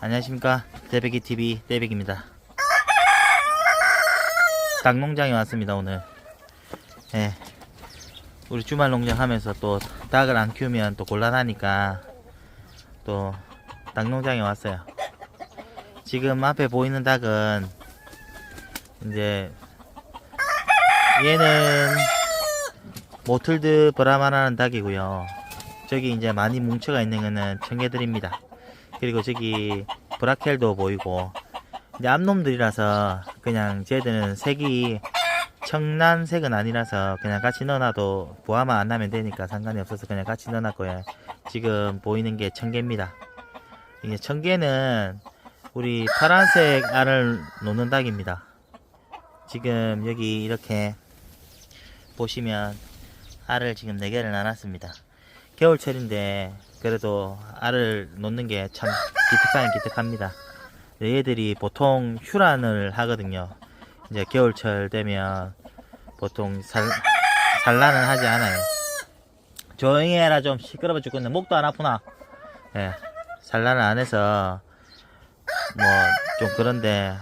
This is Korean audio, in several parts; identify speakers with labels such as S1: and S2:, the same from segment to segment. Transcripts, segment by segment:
S1: 안녕하십니까 떼베기 TV 떼베기입니다. 닭 농장에 왔습니다 오늘. 예. 우리 주말 농장 하면서 또 닭을 안 키우면 또 곤란하니까 또 닭 농장에 왔어요. 지금 앞에 보이는 닭은 이제 얘는 모틀드 브라마라는 닭이고요. 저기 이제 많이 뭉쳐가 있는 거는 청개들입니다. 그리고 저기 브라켈도 보이고 이제 암놈들이라서 그냥 쟤들은 색이 청란색은 아니라서 그냥 같이 넣어놔도 부화만 안 나면 되니까 상관이 없어서 그냥 같이 넣어놨고요. 지금 보이는 게 청개입니다. 이게 청개는 우리 파란색 알을 놓는 닭입니다. 지금 여기 이렇게 보시면 알을 지금 4개를 나눴습니다. 겨울철인데 그래도 알을 놓는 게 참 기특하긴 기특합니다. 얘들이 보통 휴란을 하거든요. 이제 겨울철 되면 보통 살, 산란을 하지 않아요. 조용히 해라 좀 시끄러워 죽겠네. 목도 안 아프나? 예. 산란을 안 해서 뭐 좀 그런데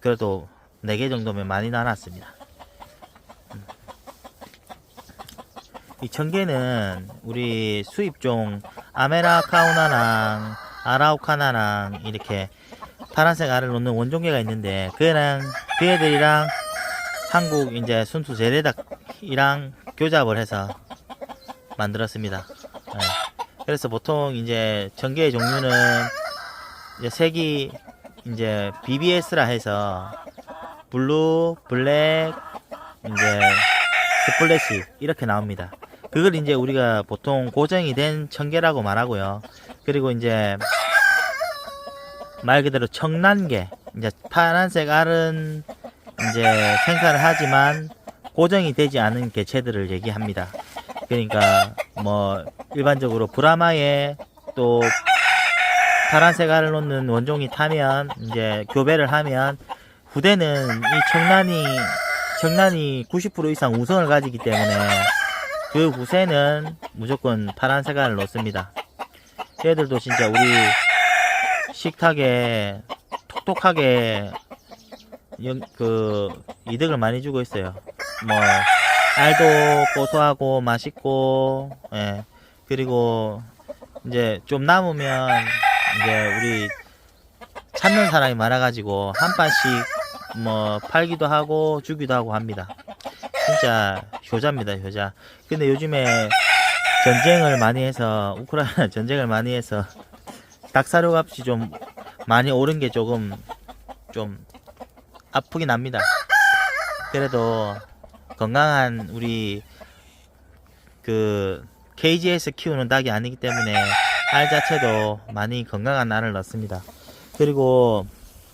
S1: 그래도 4개 정도면 많이 나눴습니다. 이 청개는 우리 수입종 아메라카우나랑 아라우카나랑 이렇게 파란색 알을 놓는 원종계가 있는데 그랑 그 애들이랑 한국 이제 순수 제레닭이랑 교잡을 해서 만들었습니다. 예. 그래서 보통 이제 전개의 종류는 이제 색이 이제 BBS라 해서 블루, 블랙, 이제 스플래시 이렇게 나옵니다. 그걸 이제 우리가 보통 고정이 된 청개라고 말하고요. 그리고 이제 말 그대로 청란개 이제 파란색 알은 이제 생산을 하지만 고정이 되지 않은 개체들을 얘기합니다. 그러니까 뭐 일반적으로 브라마에 또 파란색 알을 놓는 원종이 타면 이제 교배를 하면 후대는 이 청란이 청란이 90% 이상 우성을 가지기 때문에 그 후세는 무조건 파란색 알을 놓습니다. 얘들도 진짜 우리 식탁에 톡톡하게 연- 그 이득을 많이 주고 있어요. 뭐 알도 고소하고 맛있고 예 그리고 이제 좀 남으면 이제 우리 찾는 사람이 많아가지고 한 판씩 뭐 팔기도 하고 주기도 하고 합니다. 진짜 효자입니다 효자. 근데 요즘에 전쟁을 많이 해서 우크라이나 전쟁을 많이 해서 닭사료 값이 좀 많이 오른 게 조금 좀 아프긴 합니다. 그래도 건강한 우리 그 KG에서 키우는 닭이 아니기 때문에 알 자체도 많이 건강한 알을 넣습니다. 그리고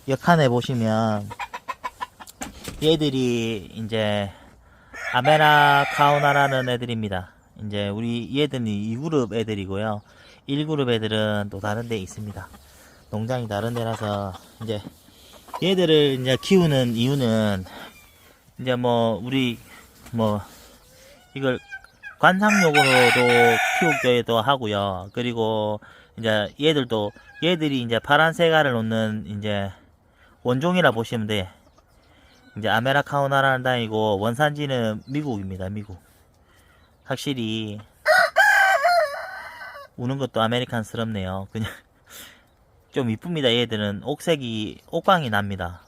S1: 역한에 보시면 얘들이 이제 아메라 카우나라는 애들입니다. 이제 우리 얘들은 2그룹 애들이고요. 1그룹 애들은 또 다른 데 있습니다. 농장이 다른 데라서 이제 얘들을 이제 키우는 이유는 이제 뭐 우리 뭐 이걸 관상용으로도 키우기도 하고요. 그리고 이제 얘들도 얘들이 이제 파란색 알을 놓는 이제 원종이라 보시면 돼. 이제 아메라카우나라는 단이고 원산지는 미국입니다. 미국. 확실히 우는 것도 아메리칸스럽네요. 그냥 좀 이쁩니다. 얘들은 옥색이 옥광이 납니다.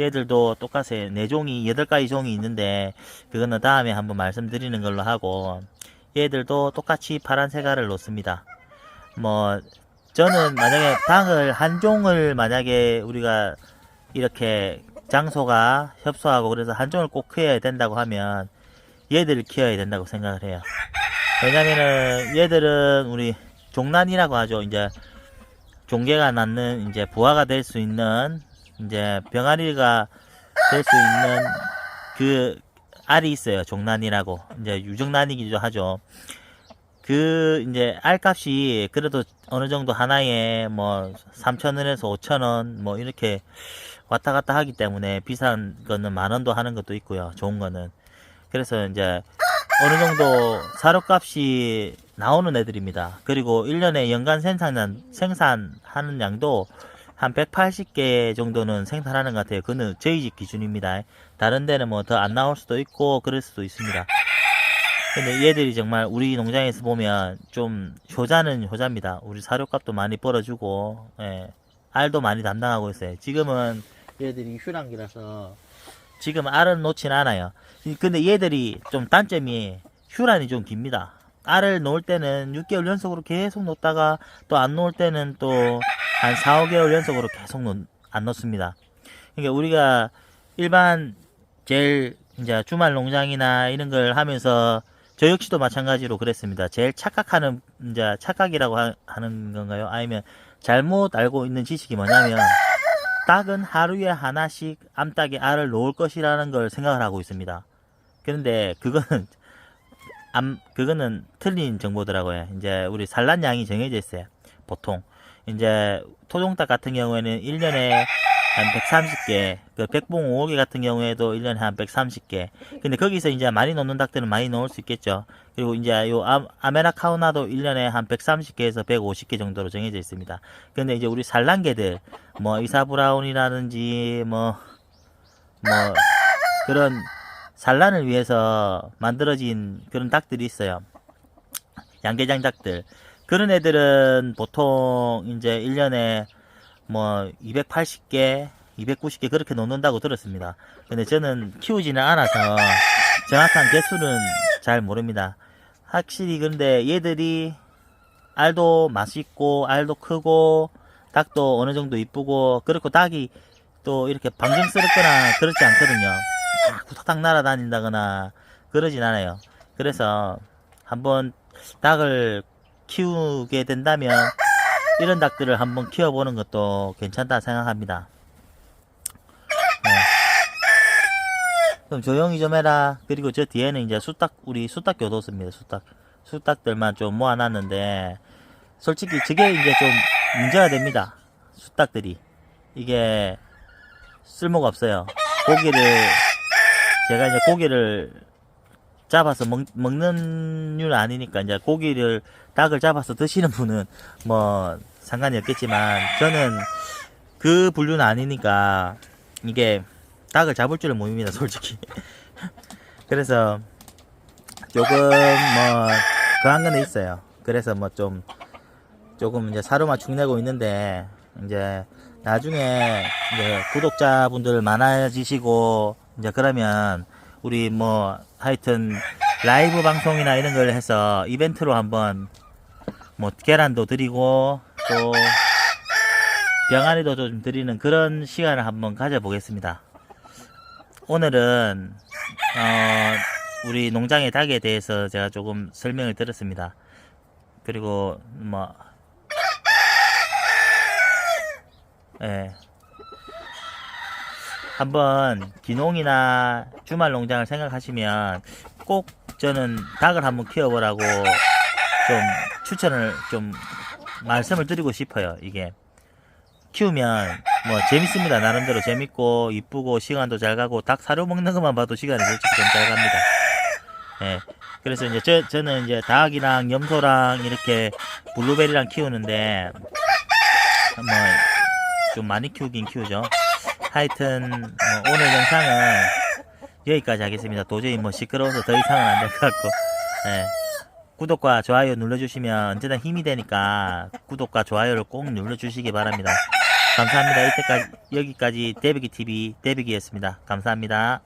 S1: 얘들도 똑같이 네 종이 여덟 가지 종이 있는데 그거는 다음에 한번 말씀드리는 걸로 하고 얘들도 똑같이 파란색 알을 놓습니다. 뭐 저는 만약에 닭을 한 종을 만약에 우리가 이렇게 장소가 협소하고 그래서 한 종을 꼭 키워야 된다고 하면 얘들을 키워야 된다고 생각을 해요. 왜냐면은 얘들은 우리 종란이라고 하죠. 이제 종개가 낳는 이제 부화가 될 수 있는 이제 병아리가 될 수 있는 그 알이 있어요. 종란이라고 이제 유정란이기도 하죠. 그 이제 알값이 그래도 어느 정도 하나에 뭐 3,000원에서 5,000원 뭐 이렇게 왔다 갔다 하기 때문에 비싼 거는 만 원도 하는 것도 있고요. 좋은 거는. 그래서 이제 어느 정도 사료값이 나오는 애들입니다. 그리고 1년에 연간 생산, 생산하는 양도 한 180개 정도는 생산하는 것 같아요. 그는 저희 집 기준입니다. 다른 데는 뭐 더 안 나올 수도 있고 그럴 수도 있습니다. 근데 얘들이 정말 우리 농장에서 보면 좀 효자는 효자입니다. 우리 사료값도 많이 벌어주고, 예, 알도 많이 담당하고 있어요. 지금은 얘들이 휴란기라서 지금 알은 놓진 않아요. 이- 근데 얘들이 좀 단점이 휴란이 좀 깁니다. 알을 놓을 때는 6개월 연속으로 계속 놓다가 또 안 놓을 때는 또 한 4, 5개월 연속으로 계속 놓, 안 놓습니다. 그러니까 우리가 일반 제일 이제 주말 농장이나 이런 걸 하면서 저 역시도 마찬가지로 그랬습니다. 제일 착각하는 이제 착각이라고 하, 는 건가요? 아니면 잘못 알고 있는 지식이 뭐냐면 닭은 하루에 하나씩 암탉에 알을 놓을 것이라는 걸 생각을 하고 있습니다. 그런데 그거는 암 그거는 틀린 정보더라고요. 이제 우리 산란량이 정해져 있어요. 보통 이제 토종닭 같은 경우에는 1년에 한 130개, 그 백봉 5개 같은 경우에도 1년에 한 130개. 근데 거기서 이제 많이 놓는 닭들은 많이 놓을 수 있겠죠. 그리고 이제 요 아, 아메라카우나도 1년에 한 130개에서 150개 정도로 정해져 있습니다. 근데 이제 우리 산란개들, 뭐 이사 브라운이라든지 뭐, 뭐 그런 산란을 위해서 만들어진 그런 닭들이 있어요. 양계장 닭들. 그런 애들은 보통 이제 1년에 뭐 280개, 290개 그렇게 놓는다고 들었습니다. 근데 저는 키우지는 않아서 정확한 개수는 잘 모릅니다. 확실히 근데 얘들이 알도 맛있고 알도 크고 닭도 어느 정도 이쁘고 그렇고 닭이 또 이렇게 방정스럽거나 그렇지 않거든요. 막 후다닥 날아다닌다거나 그러진 않아요. 그래서 한번 닭을 키우게 된다면 이런 닭들을 한번 키워보는 것도 괜찮다 생각합니다. 네. 그럼 조용히 좀 해라. 그리고 저 뒤에는 이제 수탉, 우리 수탉 교도소입니다. 수탉. 수탉들만 좀 모아놨는데, 솔직히 저게 이제 좀 문제가 됩니다. 수탉들이. 이게 쓸모가 없어요. 고기를, 제가 이제 고기를 잡아서 먹, 먹는 류는 아니니까 이제 고기를 닭을 잡아서 드시는 분은 뭐 상관이 없겠지만 저는 그 분류는 아니니까 이게 닭을 잡을 줄을 모릅니다 솔직히. 그래서 조금 뭐 그한 건 있어요. 그래서 뭐 좀 조금 이제 사료만 축내고 있는데 이제 나중에 이제 구독자분들 많아지시고 이제 그러면 우리 뭐 하여튼 라이브 방송이나 이런 걸 해서 이벤트로 한번 뭐 계란도 드리고 또 병아리도 좀 드리는 그런 시간을 한번 가져보겠습니다. 오늘은 어, 우리 농장의 닭에 대해서 제가 조금 설명을 드렸습니다. 그리고 뭐 예. 한번 기농이나 주말 농장을 생각하시면 꼭 저는 닭을 한번 키워보라고 좀 추천을 좀 말씀을 드리고 싶어요. 이게 키우면 뭐 재밌습니다. 나름대로 재밌고 이쁘고 시간도 잘 가고 닭 사료 먹는 것만 봐도 시간이 솔직히 좀 잘 갑니다. 예. 그래서 이제 저, 저는 이제 닭이랑 염소랑 이렇게 블루베리랑 키우는데 뭐 좀 많이 키우긴 키우죠. 하여튼 뭐 오늘 영상은 여기까지 하겠습니다. 도저히 뭐 시끄러워서 더 이상은 안 될 것 같고 예. 구독과 좋아요 눌러주시면 언제나 힘이 되니까 구독과 좋아요를 꼭 눌러주시기 바랍니다. 감사합니다. 이때까지 여기까지 데비기 TV 데비기였습니다. 감사합니다.